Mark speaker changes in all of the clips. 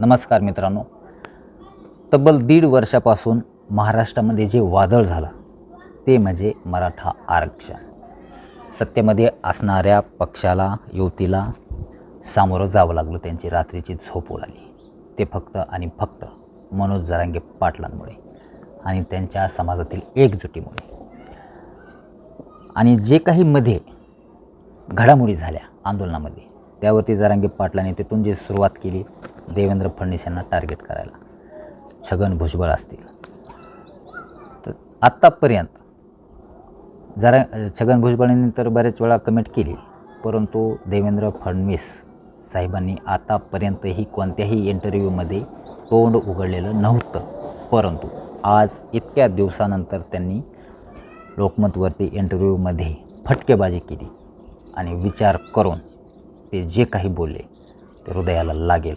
Speaker 1: नमस्कार मित्रांनो. तब्बल दीड वर्षापासून महाराष्ट्रामध्ये जे वादळ झालं ते म्हणजे मराठा आरक्षण. सत्तेमध्ये असणाऱ्या पक्षाला युवतीला सामोरं जावं लागलं त्यांची रात्रीची झोप उडाली. ते फक्त आणि फक्त मनोज जरांगे पाटलांमुळे आणि त्यांच्या समाजातील एकजुटीमुळे. आणि जे काही मध्ये घडामोडी झाल्या आंदोलनामध्ये त्यावरती जरांगी पाटलांनी तिथून जी सुरुवात केली देवेंद्र फडणवीस यांना टार्गेट करायला. छगन भुजबळ असतील. तर आत्तापर्यंत जरा छगन भुजबळांनी तर बऱ्याच वेळा कमेंट केली परंतु देवेंद्र फडणवीस साहेबांनी आतापर्यंतही कोणत्याही इंटरव्ह्यूमध्ये तोंड उघडलेलं नव्हतं. परंतु आज इतक्या दिवसानंतर त्यांनी लोकमतवरती इंटरव्ह्यूमध्ये फटकेबाजी केली आणि विचार करून ते जे काही बोलले ते हृदयाला लागेल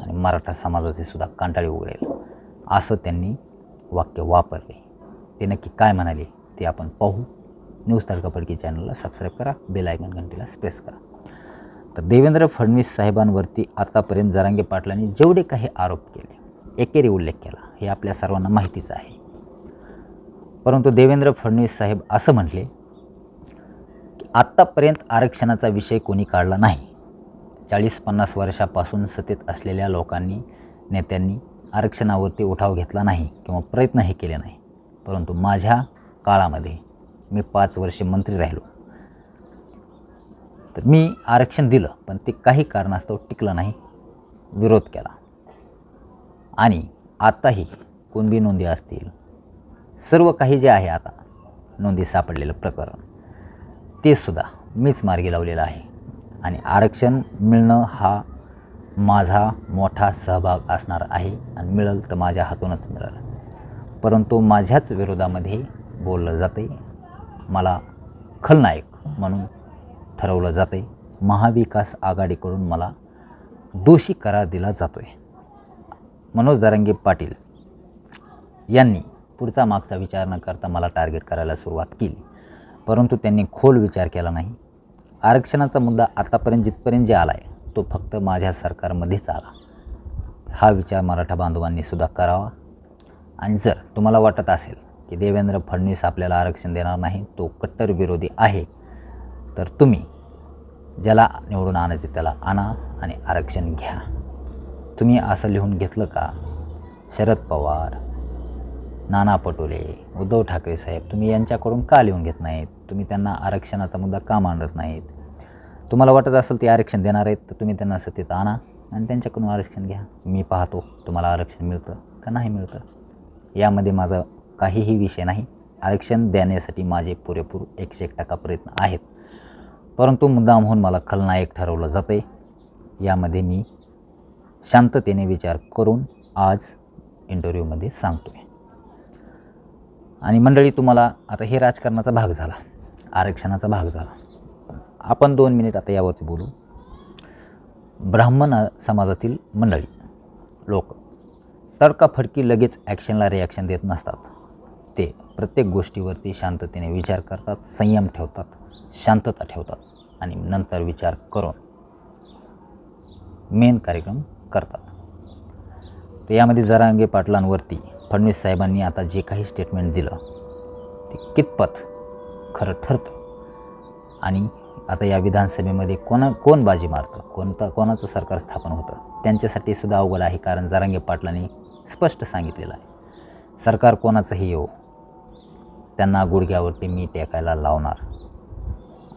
Speaker 1: आणि मराठा समाजाचे सुद्धा कांटाळे उघडेल. असं त्यांनी वाक्य वापरले. ते नक्की काय म्हणाले ते आपण पाहू. न्यूज तडकाफडकी चॅनलला सबस्क्राईब करा बेल आयकन घंटीला स्प्रेस करा. तर देवेंद्र फडणवीस साहेबांवरती आतापर्यंत जरांगे पाटलांनी जेवढे काही आरोप केले एकेरी उल्लेख केला हे आपल्या सर्वांना माहितीच आहे. परंतु देवेंद्र फडणवीस साहेब असं म्हटले की आत्तापर्यंत आरक्षणाचा विषय कोणी काढला नाही. चाळीस पन्नास वर्षापासून सत्तेत असलेल्या लोकांनी नेत्यांनी आरक्षणावरती उठाव घेतला नाही किंवा प्रयत्नही केले नाही. परंतु माझ्या काळामध्ये मी पाच वर्षे मंत्री राहिलो. तर मी आरक्षण दिलं पण ते काही कारणास्तव टिकलं नाही विरोध केला. आणि आत्ताही कुणबी नोंदी असतील? सर्व काही जे आहे आता नोंदी सापडलेलं प्रकरण ते सुद्धा मीच मार्गी लावलेलं आहे. आणि आरक्षण मिळणं हा माझा मोठा सहभाग असणार आहे आणि मिळेल तर माझ्या हातूनच मिळेल. परंतु माझ्याच विरोधामध्ये बोललं जाते मला खलनायक म्हणून ठरवलं जाते महाविकास आघाडीकडून मला दोषी करार दिला जातो आहे मनोज जरांगे पाटील यांनी पुढचा मागचा विचार न करता मला टार्गेट करायला सुरुवात केली. परंतु त्यांनी खोल विचार केला नाही. आरक्षणाचा मुद्दा आतापर्यंत जिथपर्यंत जे आला आहे तो फक्त माझ्या सरकारमध्येच आला. हा विचार मराठा बांधवांनी सुद्धा करावा. आणि जर तुम्हाला वाटत असेल की देवेंद्र फडणवीस आपल्याला आरक्षण देणार नाही तो कट्टर विरोधी आहे तर तुम्ही ज्याला निवडून आणायचे त्याला आणा आणि आरक्षण घ्या. तुम्ही असं लिहून घेतलं का? शरद पवार नाना पटोले उद्धव ठाकरे साहेब तुम्ही यांच्याकडून का लिहून घेत नाहीत? तुम्ही त्यांना आरक्षणाचा मुद्दा का मांडत नाहीत? तुम्हाला वाटत असेल ते आरक्षण देणार आहेत तर तुम्ही त्यांना सत्तेत आणा आणि त्यांच्याकडून आरक्षण घ्या. मी पाहतो तुम्हाला आरक्षण मिळतं का नाही मिळतं. यामध्ये माझा काहीही विषय नाही. आरक्षण देण्यासाठी माझे पुरेपूर एकशे एक टक्का प्रयत्न आहेत. परंतु मुद्दा म्हणून मला खलनायक ठरवलं जाते यामध्ये मी शांततेने विचार करून आज इंटरव्ह्यूमध्ये सांगतो आहे आणि मंडळी तुम्हाला आता हे राजकारणाचा भाग झाला. आरक्षणाचा भाग झाला. आपण दोन मिनिट आता यावरती बोलू. ब्राह्मण समाजातील मंडळी लोक तडकाफडकी लगेच ॲक्शनला रिॲक्शन देत नसतात. ते प्रत्येक गोष्टीवरती शांततेने विचार करतात संयम ठेवतात शांतता ठेवतात आणि नंतर विचार करून मेन कार्यक्रम करतात. तर यामध्ये जरांगे पाटलांवरती फडणवीस साहेबांनी आता जे काही स्टेटमेंट दिलं ते कितपत खरं ठरतं. आणि आता या विधानसभेमध्ये कोणा कोण बाजी मारतं? कोणतं कोणाचं सरकार स्थापन होतं? त्यांच्यासाठी सुद्धा अवघड आहे कारण जरांगे पाटलांनी स्पष्ट सांगितलेलं आहे. सरकार कोणाचंही येऊ त्यांना गुडघ्यावरती मी टेकायला लावणार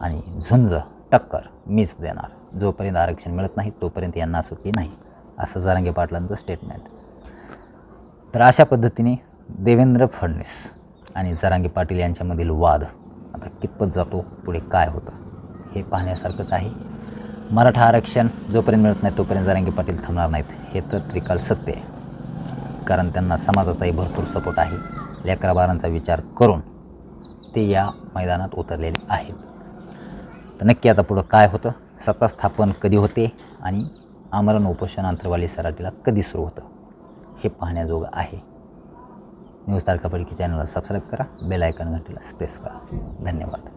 Speaker 1: आणि झुंज टक्कर मीच देणार. जोपर्यंत आरक्षण मिळत नाही तोपर्यंत यांना सुट्टी नाही असं जरांगे पाटलांचं स्टेटमेंट तर अशा पद्धतीने देवेंद्र फडणवीस आणि जरांगे पाटील यांच्यामधील वाद आता कितपत जातो पुढे काय होतं. हे पाहण्यासारखंच आहे. मराठा आरक्षण जोपर्यंत मिळत नाही तोपर्यंत जरांगे पाटील थांबणार नाहीत. हे तर त्रिकाल सत्य आहे. कारण त्यांना समाजाचाही भरपूर सपोर्ट आहे. लेकराबारांचा विचार करून ते या मैदानात उतरलेले आहेत. तर नक्की आता पुढं काय होतं? सत्ता स्थापन कधी होते आणि आमरण उपोषण अंतरवाली सराटीला कधी सुरू होतं? हे पाहण्याजोगं आहे. न्यूज तारकापडकी चॅनलला सबस्क्राईब करा बेल आयकॉन घंटीला प्रेस करा. धन्यवाद.